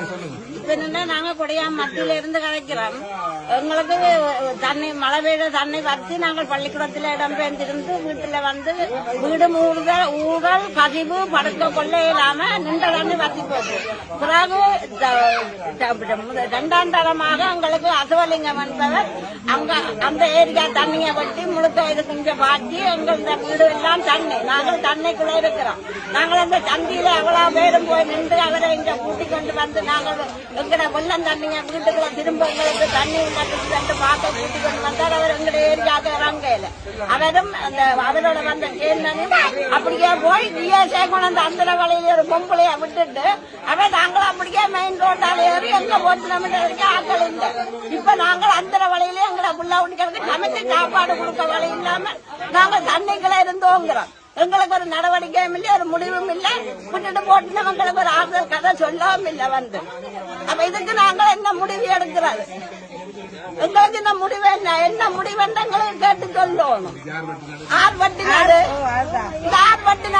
இப்ப என்னன்னா நாங்க கொடையாம் மத்தியில இருந்து கிடைக்கிறோம் எங்களுக்கு தண்ணி மழை பெய்த தண்ணி வச்சு நாங்கள் பள்ளிக்கூடத்துல இடம்பெயர்ந்திருந்து வீட்டுல வந்து வீடு மூடுதல் ஊழல் பதிவு படுக்க கொள்ள இல்லாம நின்ற தண்ணி வத்தி போகுது பிறகு த- இரண்டாம் தரமாக எங்களுக்கு அசவலிங்கம் என்பவர் அங்க அந்த ஏரியா தண்ணியை வட்டி முழுக்க இது கொஞ்சம் பாட்டி எங்கள் இந்த வீடு எல்லாம் தண்ணி. நாங்கள் தண்ணிக்குள்ள இருக்கிறோம். நாங்கள் அந்த தண்ணியில எவ்வளவு பேரும் போய் நின்று அவரை இங்க கூட்டிக் கொண்டு வந்து நாங்கள் எங்கட வெள்ளம் தண்ணிங்க வீட்டுக்குள்ள திரும்ப எங்களுக்கு தண்ணி உள்ளது பார்க்க கூட்டிக் கொண்டு வந்தார் அவர் எங்கட ஏரியாவுக்கு இறங்கையில அவரும் அந்த அவரோட வந்த சேர்ந்தனையும் அப்படியே போய் டிஎஸ்ஏ கொண்டு அந்த வலையில ஒரு பொம்பளைய விட்டுட்டு அவன் நாங்களும் அப்படியே மெயின் ரோட்டால ஏறி எங்க வரைக்கும் ஆக்கள் இல்லை. இப்ப நாங்கள் அந்த வலையிலேயே எங்களை புள்ள உண்டிகளுக்கு சமைச்சு சாப்பாடு கொடுக்க வழி இல்லாம நாங்கள் தண்ணிக்குள்ள இருந்தோங்கிறோம். எங்களுக்கு ஒரு நடவடிக்கையும் இல்லை ஒரு முடிவும் இல்லை. விட்டுட்டு போட்டு எங்களுக்கு ஒரு ஆறுதல் கதை சொல்லவும் இல்லை வந்து. அப்ப இதுக்கு நாங்கள் என்ன முடிவு எடுக்கிறது எங்களுக்கு இந்த முடிவு என்ன? என்ன முடிவு எங்களுக்கு கேட்டு சொல்லணும் ஆர் வட்டினது இந்த ஆர் வட்டினது